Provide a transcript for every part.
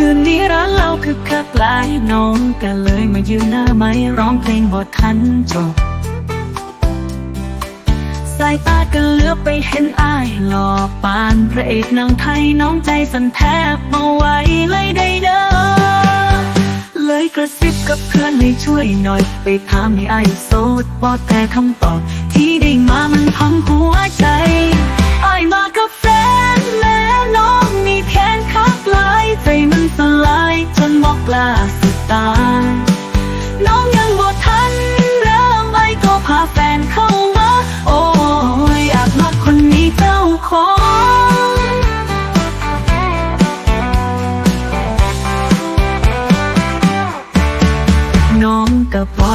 คืนนี้รักเราคืองก็เลยมายืนหน้าไม้ร้องเพลงบททันจบ สายตาก็เลือบไปเห็นอายหล่อปานพระเอกนางไทยน้องใจสั่นแทบมาไหวเลยได้เด้อเลยกระซิบกับเพื่อนให้ช่วยหน่อย ไปถามให้อายโสดบอแต่คำตอบ ที่ได้มามันพังหัวใจ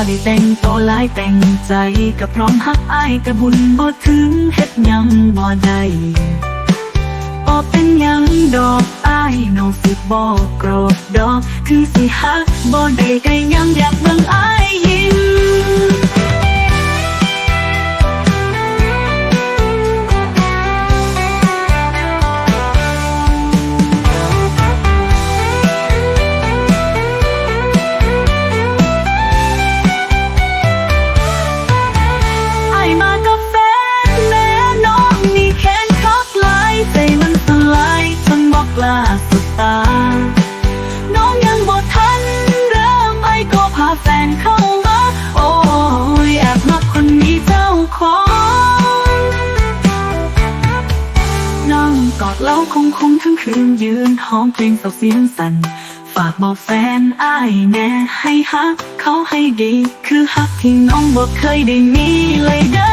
ได้แต่งตัวหลายแต่งใจก็พร้อมฮักอายกะบุญบ่ถึงเฮ็ดยังบ่ได้บ่เป็นยังดอกอ้ายน้องสิบ่โกรธดอกคือสิฮักบ่ได้ก็ยังอยากเบิ่งอ้ายยิ้ม ล้าสุดตา น้องยังบ่ทันเริ่มไอก็พาแฟนเข้ามา โอ้ยแอบมาคนนี้เจ้าของนั่งกอดเล่าคงคงทั้งคืนยืนห้องเพลงเศร้าเสียงสั่นฝากบอกแฟนอ้ายแน่ให้ฮัก เขาให้ดี คือฮักที่น้องบอกเคยได้มีเลยเด้อ